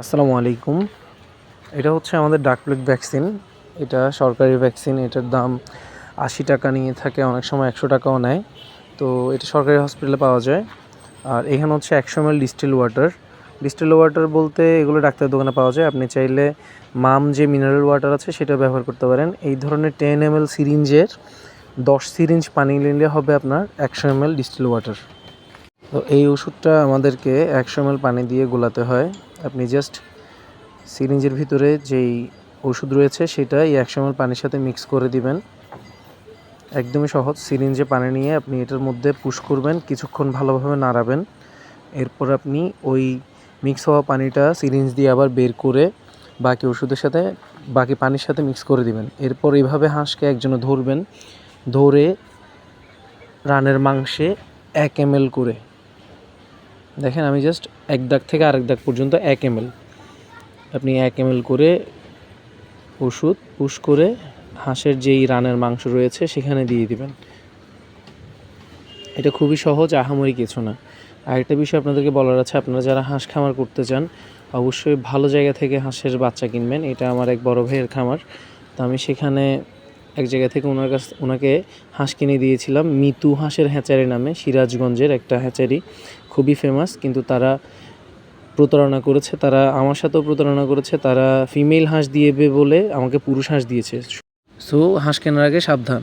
আসসালামু আলাইকুম। এটা হচ্ছে আমাদের ডাকপ্লেট ভ্যাকসিন। এটা সরকারি ভ্যাকসিন, এটার দাম আশি টাকা নিয়ে থাকে, অনেক সময় একশো টাকাও নেয়। তো এটা সরকারি হসপিটালে পাওয়া যায়। আর এখানে হচ্ছে একশো ML distil water distil water বলতে এগুলো ডাক্তারের দোকানে পাওয়া যায়। আপনি চাইলে মাম যে মিনারেল ওয়াটার আছে, সেটা ব্যবহার করতে পারেন। এই ধরনের টেন এম এল সিরিঞ্জের দশ সিরিঞ্জ পানি নিলে হবে আপনার একশো এম ডিস্টিল ওয়াটার তো এই ওষুধটা আমাদেরকে একশো এম পানি দিয়ে গোলাতে হয়। আপনি জাস্ট সিরিঞ্জের ভিতরে যেই ওষুধ রয়েছে সেটা এই একশো এম পানির সাথে মিক্স করে দিবেন। একদমই সহজ সিরিঞ্জে পানি নিয়ে আপনি এটার মধ্যে পুশ করবেন, কিছুক্ষণ ভালোভাবে নাড়াবেন। এরপর আপনি ওই মিক্স হওয়া পানিটা সিরিঞ্জ দিয়ে আবার বের করে বাকি ওষুধের সাথে, বাকি পানির সাথে মিক্স করে দিবেন। এরপর এইভাবে হাঁসকে একজনে ধরবেন, ধরে রানের মাংসে এক এম করে। দেখেন, আমি জাস্ট এক দাগ থেকে আরেক দাগ পর্যন্ত এক এম আপনি এক এম করে ওষুধ পুশ করে হাঁসের যেই রানের মাংস রয়েছে সেখানে দিয়ে দিবেন। এটা খুবই সহজ, আহামরি কিছু না। আরেকটা বিষয় আপনাদেরকে বলার আছে, আপনারা যারা হাঁস খামার করতে চান, অবশ্যই ভালো জায়গা থেকে হাঁসের বাচ্চা কিনবেন। এটা আমার এক বড় ভাইয়ের খামার। তো আমি সেখানে এক জায়গা থেকে ওনার কাছ, ওনাকে হাঁস কিনে দিয়েছিলাম। মিতু হাঁসের হ্যাচারি নামে, সিরাজগঞ্জের একটা হ্যাচারি। খুবই ফেমাস কিন্তু তারা প্রতারণা করেছে, তারা আমার সাথেও প্রতারণা করেছে, তারা ফিমেল হাঁস দিয়েবে বলে আমাকে পুরুষ হাঁস দিয়েছে। সো হাঁস কেনার আগে সাবধান।